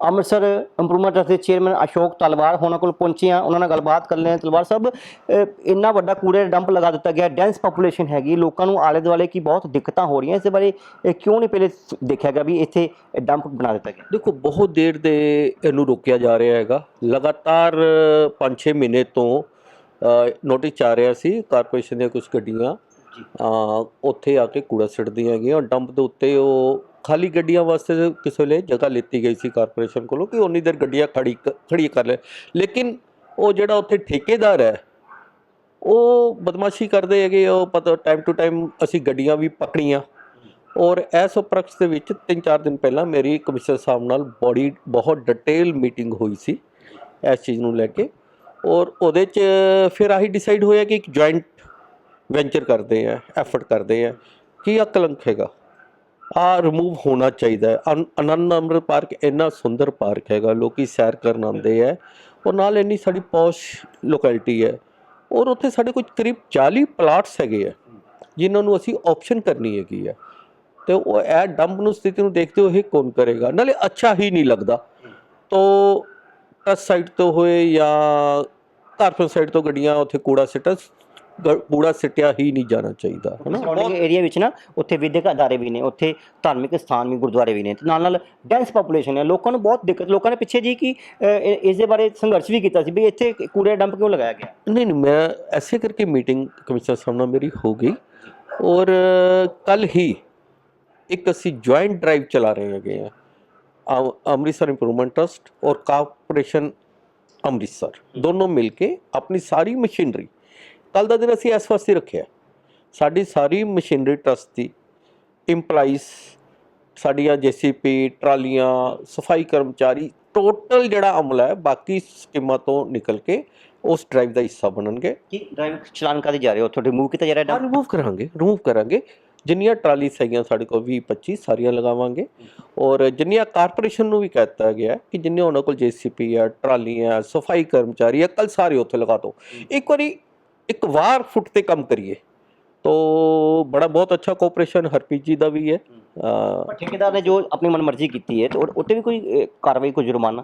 ਅੰਮ੍ਰਿਤਸਰ ਇੰਪਰੂਵਮੈਂਟ ਦੇ ਚੇਅਰਮੈਨ ਅਸ਼ੋਕ ਤਲਵਾਰ ਹੋਣਾ ਕੋਲ ਪਹੁੰਚੇ ਹਾਂ। ਉਹਨਾਂ ਨਾਲ ਗੱਲਬਾਤ ਕਰ ਲੈਣ ਤਲਵਾਰ ਸਾਹਿਬ ਅਹ, ਇੰਨਾ ਵੱਡਾ ਕੂੜੇ ਡੰਪ ਲਗਾ ਦਿੱਤਾ ਗਿਆ ਡੈਂਸ ਪੋਪੂਲੇਸ਼ਨ ਹੈਗੀ ਲੋਕਾਂ ਨੂੰ ਆਲੇ ਦੁਆਲੇ ਕੀ ਬਹੁਤ ਦਿੱਕਤਾਂ ਹੋ ਰਹੀਆਂ? ਇਸ ਬਾਰੇ ਇਹ ਕਿਉਂ ਨਹੀਂ ਪਹਿਲੇ ਦੇਖਿਆ ਗਿਆ ਵੀ ਇੱਥੇ ਡੰਪ ਬਣਾ ਦਿੱਤਾ ਗਿਆ? ਦੇਖੋ ਬਹੁਤ ਦੇਰ ਦੇ ਇਹਨੂੰ ਰੋਕਿਆ ਜਾ ਰਿਹਾ ਹੈਗਾ। ਲਗਾਤਾਰ 5-6 ਮਹੀਨੇ ਤੋਂ ਨੋਟਿਸ ਆ ਰਿਹਾ ਸੀ ਕਾਰਪੋਰੇਸ਼ਨ ਦੀਆਂ ਕੁਝ ਗੱਡੀਆਂ। ਉੱਥੇ ਆ ਕੇ ਕੂੜਾ ਸਿੱਟਦੀਆਂ ਹੈਗੀਆਂ। ਔਰ ਡੰਪ ਦੇ ਉੱਤੇ ਉਹ ਖਾਲੀ ਗੱਡੀਆਂ ਵਾਸਤੇ ਕਿਸੇ ਵੇਲੇ ਜਗ੍ਹਾ ਲਿੱਤੀ ਗਈ ਸੀ ਕਾਰਪੋਰੇਸ਼ਨ ਕੋਲੋਂ ਕਿ ਉਨੀ ਦੇਰ ਗੱਡੀਆਂ ਖੜੀ ਖੜੀ ਕਰ ਲੈ ਲੇਕਿਨ ਉਹ ਜਿਹੜਾ ਉੱਥੇ ਠੇਕੇਦਾਰ ਹੈ ਉਹ ਬਦਮਾਸ਼ੀ ਕਰਦੇ ਹੈਗੇ ਉਹ ਪਤਾ ਟਾਈਮ ਟੂ ਟਾਈਮ ਅਸੀਂ ਗੱਡੀਆਂ ਵੀ ਪਕੜੀਆਂ। ਔਰ ਇਸ ਉਪਰਕਸ਼ ਦੇ ਵਿੱਚ 3-4 ਦਿਨ ਪਹਿਲਾਂ ਮੇਰੀ ਕਮਿਸ਼ਨਰ ਸਾਹਿਬ ਨਾਲ ਬੜੀ ਬਹੁਤ ਡਿਟੇਲ ਮੀਟਿੰਗ ਹੋਈ ਸੀ ਇਸ ਚੀਜ਼ ਨੂੰ ਲੈ ਕੇ। ਔਰ ਉਹਦੇ 'ਚ ਫਿਰ ਆਹੀ ਡਿਸਾਈਡ ਹੋਇਆ ਕਿ ਇੱਕ ਜੁਆਇੰਟ ਵੈਂਚਰ ਕਰਦੇ ਆ ਐਫਰਟ ਕਰਦੇ ਆ, ਕਿ ਆ ਕਲੰਕ ਹੈਗਾ ਆ ਰਿਮੂਵ ਹੋਣਾ ਚਾਹੀਦਾ ਹੈ। ਅਨ- ਆਨੰਦ ਅੰਮ੍ਰਿਤ ਪਾਰਕ ਇੰਨਾ ਸੁੰਦਰ ਪਾਰਕ ਹੈਗਾ, ਲੋਕੀ ਸੈਰ ਕਰਨ ਆਉਂਦੇ ਆ ਔਰ ਨਾਲ ਇੰਨੀ ਸਾਡੀ ਪੌਸ਼ ਲੋਕੈਲਿਟੀ ਹੈ। ਔਰ ਉੱਥੇ ਸਾਡੇ ਕੋਲ ਕਰੀਬ 40 ਪਲਾਟਸ ਹੈਗੇ ਆ, ਜਿਨ੍ਹਾਂ ਨੂੰ ਅਸੀਂ ਆਪਸ਼ਨ ਕਰਨੀ ਹੈਗੀ ਹੈ ਤੇ ਉਹ ਇਹ ਡੰਪ ਨੂੰ ਸਥਿਤੀ ਨੂੰ ਦੇਖਦੇ ਹੋਏ ਇਹ ਕੌਣ ਕਰੇਗਾ? ਨਾਲੇ ਅੱਛਾ ਹੀ ਨਹੀਂ ਲੱਗਦਾ। ਤੋ ਟਰਸਟ ਸਾਈਡ ਤੋਂ ਹੋਏ ਜਾਂ ਕਾਰਪੋਰੇਟ ਸਾਈਡ ਤੋਂ ਗੱਡੀਆਂ ਉੱਥੇ ਕੂੜਾ ਸਿੱਟਣ ਗ- ਕੂੜਾ ਸਿੱਟਿਆ ਹੀ ਨਹੀਂ ਜਾਣਾ ਚਾਹੀਦਾ ਹੈ ਨਾ? ਸਰਾਊਂਡਿੰਗ ਏਰੀਆ ਵਿੱਚ ਨਾ ਉੱਥੇ ਵਿਦਿਅਕ ਅਦਾਰੇ ਵੀ ਨੇ ਉੱਥੇ ਧਾਰਮਿਕ ਸਥਾਨ ਵੀ ਗੁਰਦੁਆਰੇ ਵੀ ਨੇ ਤੇ ਨਾਲ ਨਾਲ ਡੈਂਸ ਪੋਪੂਲੇਸ਼ਨ ਹੈ ਲੋਕਾਂ ਨੂੰ ਬਹੁਤ ਦਿੱਕਤ ਲੋਕਾਂ ਨੇ ਪਿੱਛੇ ਜੀ ਕਿ ਇਸ ਦੇ ਬਾਰੇ ਸੰਘਰਸ਼ ਵੀ ਕੀਤਾ ਸੀ ਵੀ ਇੱਥੇ ਕੂੜੇ ਡੰਪ ਕਿਉਂ ਲਗਾਇਆ ਗਿਆ? ਨਹੀਂ ਨਹੀਂ ਮੈਂ ਐਸੇ ਕਰਕੇ ਮੀਟਿੰਗ ਕਮਿਸ਼ਨਰ ਸਾਹਿਬ ਨਾਲ ਮੇਰੀ ਹੋ ਗਈ ਔਰ ਕੱਲ ਹੀ ਇੱਕ ਅਸੀਂ ਜੁਆਇੰਟ ਡਰਾਈਵ ਚਲਾ ਰਹੇ ਹੈਗੇ ਆ ਅੰਮ੍ਰਿਤਸਰ ਇੰਪਰੂਵਮੈਂਟ ਟਰਸਟ ਔਰ ਕਾਰਪੋਰੇਸ਼ਨ ਅੰਮ੍ਰਿਤਸਰ ਦੋਨੋਂ ਮਿਲ ਕੇ ਆਪਣੀ ਸਾਰੀ ਮਸ਼ੀਨਰੀ ਕੱਲ ਦਾ ਦਿਨ ਅਸੀਂ ਇਸ ਵਾਸਤੇ ਰੱਖਿਆ ਸਾਡੀ ਸਾਰੀ ਮਸ਼ੀਨਰੀ ਟਰਸਟ ਦੀ ਇੰਪਲਾਈਜ਼ ਸਾਡੀਆਂ ਜੀਸੀਪੀ ਟਰਾਲੀਆਂ ਸਫ਼ਾਈ ਕਰਮਚਾਰੀ ਟੋਟਲ ਜਿਹੜਾ ਅਮਲਾ ਹੈ ਬਾਕੀ ਸਕੀਮਾਂ ਤੋਂ ਨਿਕਲ ਕੇ ਉਸ ਡਰਾਈਵ ਦਾ ਹਿੱਸਾ ਬਣਨਗੇ ਕਿ ਡਰਾਈਵ ਚਲਾਨ ਕਾਦੀ ਜਾ ਰਹੇ ਹੋ ਉੱਥੋਂ ਰਿਮੂਵ ਕੀਤਾ ਜਾ ਰਿਹਾ ਹਾਂ ਰਿਮੂਵ ਕਰਾਂਗੇ ਰਿਮੂਵ ਕਰਾਂਗੇ ਜਿੰਨੀਆਂ ਟਰਾਲੀ ਸਹੀਆਂ ਸਾਡੇ ਕੋਲ 20 25 ਸਾਰੀਆਂ ਲਗਾਵਾਂਗੇ। ਔਰ ਜਿੰਨੀਆਂ ਕਾਰਪੋਰੇਸ਼ਨ ਨੂੰ ਵੀ ਕਹਿਤਾ ਗਿਆ ਕਿ ਜਿੰਨੇ ਉਹਨਾਂ ਕੋਲ ਜੀਸੀਪੀ ਆ ਟਰਾਲੀਆਂ ਸਫ਼ਾਈ ਕਰਮਚਾਰੀ ਆ ਕੱਲ ਸਾਰੇ ਉੱਥੇ ਲਗਾ ਦੋ ਇੱਕ ਵਾਰੀ ਇੱਕ ਵਾਰ ਫੁੱਟ ਤੇ ਕੰਮ ਕਰੀਏ ਤੋ ਬੜਾ ਬਹੁਤ ਅੱਛਾ ਕੋਆਪਰੇਸ਼ਨ ਹਰਪ੍ਰੀਤ ਜੀ ਦਾ ਵੀ ਹੈ। ਠੇਕੇਦਾਰ ਨੇ ਜੋ ਆਪਣੀ ਮਨਮਰਜ਼ੀ ਕੀਤੀ ਹੈ ਤੇ ਉੱਤੇ ਵੀ ਕੋਈ ਕਾਰਵਾਈ ਕੋਈ ਜੁਰਮਾਨਾ?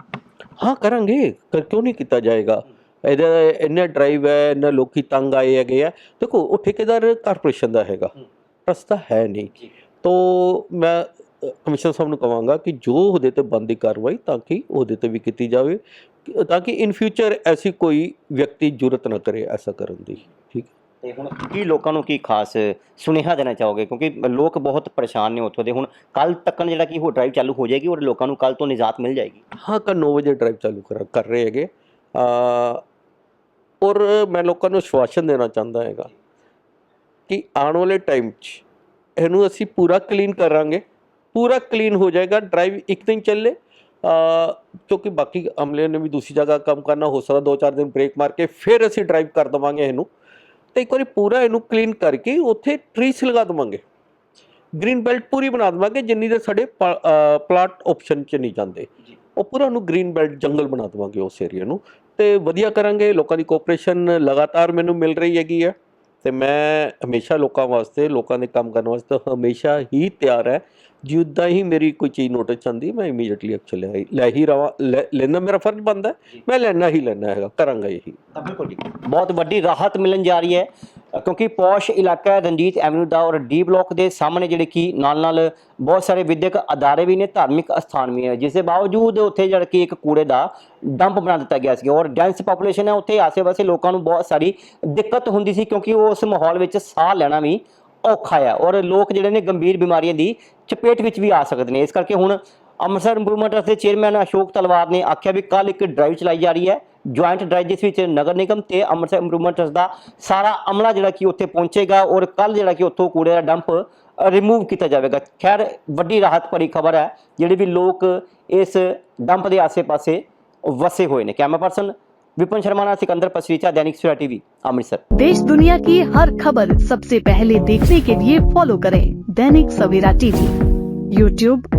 ਹਾਂ ਕਰਾਂਗੇ। ਕਰ ਕਿਉਂ ਨਹੀਂ ਕੀਤਾ ਜਾਏਗਾ? ਇਹਦਾ ਇੰਨੇ ਡਰਾਈਵ ਹੈ ਇੰਨੇ ਲੋਕੀ ਤੰਗ ਆਏ ਹੈਗੇ ਆ। ਦੇਖੋ ਉਹ ਠੇਕੇਦਾਰ ਕਾਰਪੋਰੇਸ਼ਨ ਦਾ ਹੈਗਾ। ਹੂੰ। ਟਰਸਟ ਤਾਂ ਹੈ ਨਹੀਂ। ਤੋ ਮੈਂ ਕਮਿਸ਼ਨਰ ਸਾਹਿਬ ਨੂੰ ਕਹਾਂਗਾ ਕਿ ਜੋ ਉਹਦੇ ਤੇ ਬੰਦੀ ਕਾਰਵਾਈ ਤਾਂ ਕਿ ਉਹਦੇ ਤੇ ਵੀ ਕੀਤੀ ਜਾਵੇ ਤਾਂ ਕਿ ਇਨ ਫਿਊਚਰ ਐਸੀ ਕੋਈ ਵਿਅਕਤੀ ਜੁਰਤ ਨਾ ਕਰੇ ਐਸਾ ਕਰਨ ਦੀ। ਠੀਕ ਤੇ ਹੁਣ ਕੀ ਲੋਕਾਂ ਨੂੰ ਕੀ ਖਾਸ ਸੁਨੇਹਾ ਦੇਣਾ ਚਾਹੋਗੇ? ਕਿਉਂਕਿ ਲੋਕ ਬਹੁਤ ਪਰੇਸ਼ਾਨ ਨੇ ਉੱਥੋਂ ਦੇ। ਹੁਣ ਕੱਲ ਤੱਕ ਜਿਹੜਾ ਕਿ ਉਹ ਡਰਾਈਵ ਚਾਲੂ ਹੋ ਜਾਏਗੀ ਔਰ ਲੋਕਾਂ ਨੂੰ ਕੱਲ ਤੋਂ ਨਿਜਾਤ ਮਿਲ ਜਾਏਗੀ। ਹਾਂ ਕੱਲ 9 ਵਜੇ ਡਰਾਈਵ ਚਾਲੂ ਕਰ ਰਹੇ ਹੈਗੇ। ਔਰ ਮੈਂ ਲੋਕਾਂ ਨੂੰ ਆਸ਼ਵਾਸਨ ਦੇਣਾ ਚਾਹੁੰਦਾ ਹੈਗਾ। ਕਿ ਆਉਣ ਵਾਲੇ ਟਾਈਮ 'ਚ ਇਹਨੂੰ ਅਸੀਂ ਪੂਰਾ ਕਲੀਨ ਕਰਾਂਗੇ। ਪੂਰਾ ਕਲੀਨ ਹੋ ਜਾਏਗਾ ਡਰਾਈਵ ਇੱਕ ਦਿਨ ਚੱਲੇ। ਕਿਉਂਕਿ ਬਾਕੀ ਅਮਲੇ ਨੇ ਵੀ ਦੂਸਰੀ ਜਗ੍ਹਾ ਕੰਮ ਕਰਨਾ ਹੋ ਸਕਦਾ ਦੋ ਚਾਰ ਦਿਨ ਬ੍ਰੇਕ ਮਾਰ ਕੇ ਫਿਰ ਅਸੀਂ ਡਰਾਈਵ ਕਰ ਦਵਾਂਗੇ ਇਹਨੂੰ। ਤੇ ਇੱਕ ਵਾਰੀ ਪੂਰਾ ਇਹਨੂੰ ਕਲੀਨ ਕਰਕੇ ਉੱਥੇ ਟਰੀਸ ਲਗਾ ਦਵਾਂਗੇ। ਗ੍ਰੀਨ ਬੈਲਟ ਪੂਰੀ ਬਣਾ ਦਵਾਂਗੇ ਜਿੰਨੀ ਦੇ ਸਾਡੇ ਪਲਾਟ ਆਪਸ਼ਨ 'ਚ ਨਹੀਂ ਜਾਂਦੇ। ਉਹ ਪੂਰਾ ਨੂੰ ਗ੍ਰੀਨ ਬੈਲਟ ਜੰਗਲ ਬਣਾ ਦਵਾਂਗੇ ਉਸ ਏਰੀਆ ਨੂੰ। ਤੇ ਵਧੀਆ ਕਰਾਂਗੇ ਲੋਕਾਂ ਦੀ ਕੋਆਪਰੇਸ਼ਨ ਲਗਾਤਾਰ ਮੈਨੂੰ ਮਿਲ ਰਹੀ ਹੈਗੀ ਆ। ਤੇ ਮੈਂ ਹਮੇਸ਼ਾ ਲੋਕਾਂ ਵਾਸਤੇ ਲੋਕਾਂ ਦੇ ਕੰਮ ਕਰਨ ਵਾਸਤੇ ਹਮੇਸ਼ਾ ਹੀ ਤਿਆਰ ਹੈ। ਜਿੱਦਾਂ ਹੀ ਮੇਰੀ ਕੋਈ ਚੀਜ਼ ਨੋਟਿਸ ਚਾਹੁੰਦੀ ਮੈਂ ਇਮੀਡੀਏਟਲੀ ਐਕਸ਼ਨ ਲੈ ਹੀ- ਲੈ ਹੀ ਰਵਾਂ। ਲੈ- ਲੈਣਾ ਮੇਰਾ ਫਰਜ਼ ਬਣਦਾ। ਮੈਂ ਲੈਣਾ ਹੀ ਲੈਣਾ ਹੈਗਾ ਕਰਾਂਗਾ ਇਹੀ। ਤਾਂ ਬਿਲਕੁਲ ਜੀ। ਬਹੁਤ ਵੱਡੀ ਰਾਹਤ ਮਿਲਣ ਜਾ ਰਹੀ ਹੈ। ਕਿਉਂਕਿ ਪੌਸ਼ ਇਲਾਕਾ ਹੈ ਰਣਜੀਤ ਐਵਨਿਊ ਦਾ ਔਰ ਡੀ ਬਲਾਕ ਦੇ ਸਾਹਮਣੇ ਜਿਹੜੇ ਕਿ ਨਾਲ ਨਾਲ ਬਹੁਤ ਸਾਰੇ ਵਿਦਿਅਕ ਅਦਾਰੇ ਵੀ ਨੇ, ਧਾਰਮਿਕ ਅਸਥਾਨ ਵੀ ਹੈ ਜਿਸ ਦੇ ਬਾਵਜੂਦ ਉੱਥੇ ਜਿਹੜਾ ਕਿ ਇੱਕ ਕੂੜੇ ਦਾ ਡੰਪ ਬਣਾ ਦਿੱਤਾ ਗਿਆ ਸੀ ਔਰ ਡੈਂਸ ਪੋਪੂਲੇਸ਼ਨ ਹੈ, ਉੱਥੇ ਆਸੇ-ਪਾਸੇ ਲੋਕਾਂ ਨੂੰ ਬਹੁਤ ਸਾਰੀ ਦਿੱਕਤ ਹੁੰਦੀ ਸੀ ਕਿਉਂਕਿ ਉਹ ਉਸ ਮਾਹੌਲ ਵਿੱਚ ਸਾਹ ਲੈਣਾ ਵੀ ਔਖਾ ਹੈ ਔਰ ਲੋਕ ਜਿਹੜੇ ਨੇ ਗੰਭੀਰ ਬਿਮਾਰੀਆਂ ਦੀ ਚਪੇਟ ਵਿੱਚ ਵੀ ਆ ਸਕਦੇ ਨੇ। ਇਸ ਕਰਕੇ ਹੁਣ ਅੰਮ੍ਰਿਤਸਰ ਇੰਪਰੂਵਮੈਂਟ ਟਰਸਟ ਦੇ ਚੇਅਰਮੈਨ ਅਸ਼ੋਕ ਤਲਵਾਰ ਨੇ ਆਖਿਆ ਵੀ ਕੱਲ ਇੱਕ ਡਰਾਈਵ ਚਲਾਈ ਜਾ ਰਹੀ ਹੈ ਜੁਆਇੰਟ ਡਰਾਈਵ ਜਿਸ ਵਿੱਚ ਨਗਰ ਨਿਗਮ ਤੇ ਅੰਮ੍ਰਿਤਸਰ ਇੰਪਰੂਵਮੈਂਟ ਟਰਸਟ ਦਾ ਸਾਰਾ ਅਮਲਾ ਜਿਹੜਾ ਕਿ ਉੱਥੇ ਪਹੁੰਚੇਗਾ ਔਰ ਕੱਲ ਜਿਹੜਾ ਕਿ ਉੱਥੋਂ ਕੂੜੇ ਦਾ ਡੰਪ ਰਿਮੂਵ ਕੀਤਾ ਜਾਵੇਗਾ ਖੈਰ ਵੱਡੀ ਰਾਹਤ ਭਰੀ ਖਬਰ ਹੈ ਜਿਹੜੇ ਵੀ ਲੋਕ ਇਸ ਡੰਪ ਦੇ ਆਸੇ-ਪਾਸੇ ਵਸੇ ਹੋਏ ਨੇ camera person Vipin Sharma Nath Sikandar Pasricha Dainik Savera TV Amritsar देश दुनिया की हर खबर सबसे पहले देखने के लिए फॉलो करें दैनिक सवेरा टीवी यूट्यूब